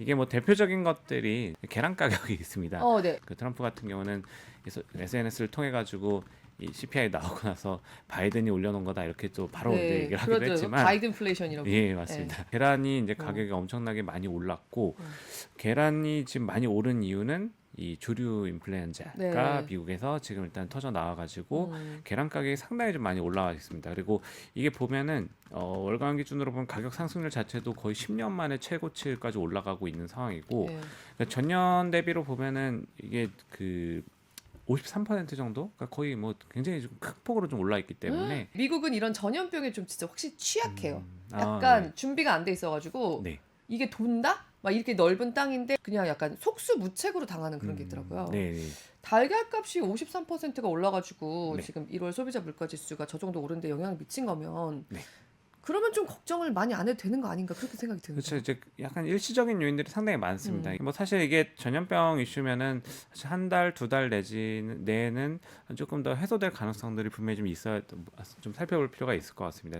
이게 뭐 대표적인 것들이 계란 가격이 있습니다. 어, 네. 그 트럼프 같은 경우는 SNS를 통해 가지고 이 CPI 나오고 나서 바이든이 올려놓은 거다 이렇게 또 바로 이제 얘기를 하기도 네, 그렇죠. 했지만 바이든 인플레이션이라고. 예 맞습니다. 계란이 이제 어. 가격이 엄청나게 많이 올랐고 음. 계란이 지금 많이 오른 이유는 이 주류 인플루엔자가 네. 미국에서 지금 일단 터져 나와가지고 음. 계란 가격이 상당히 좀 많이 올라와 있습니다. 그리고 이게 보면은 어, 월간 기준으로 보면 가격 상승률 자체도 거의 10년 만에 최고치까지 올라가고 있는 상황이고 예. 그러니까 전년 대비로 보면은 이게 그53% 정도, 그러니까 거의 뭐 굉장히 좀큰 폭으로 좀 올라 있기 때문에 미국은 이런 전염병에 좀 진짜 확실히 취약해요. 음, 아, 약간 준비가 안 돼 있어가지고 네. 이게 돈다? 막 이렇게 넓은 땅인데 그냥 약간 속수무책으로 당하는 그런 게 음, 있더라고요. 네, 네. 달걀값이 53%가 올라가지고 네. 지금 1월 소비자 물가지수가 저 정도 오른데 영향을 미친 거면 네. 그러면 좀 걱정을 많이 안 해도 되는 거 아닌가 그렇게 생각이 드는데. 그렇죠. 이제 약간 일시적인 요인들이 상당히 많습니다. 음. 뭐 사실 이게 전염병 이슈면은 한 달, 두 달 내지는 내에는 조금 더 해소될 가능성들이 분명히 좀 있어야 좀 살펴볼 필요가 있을 것 같습니다.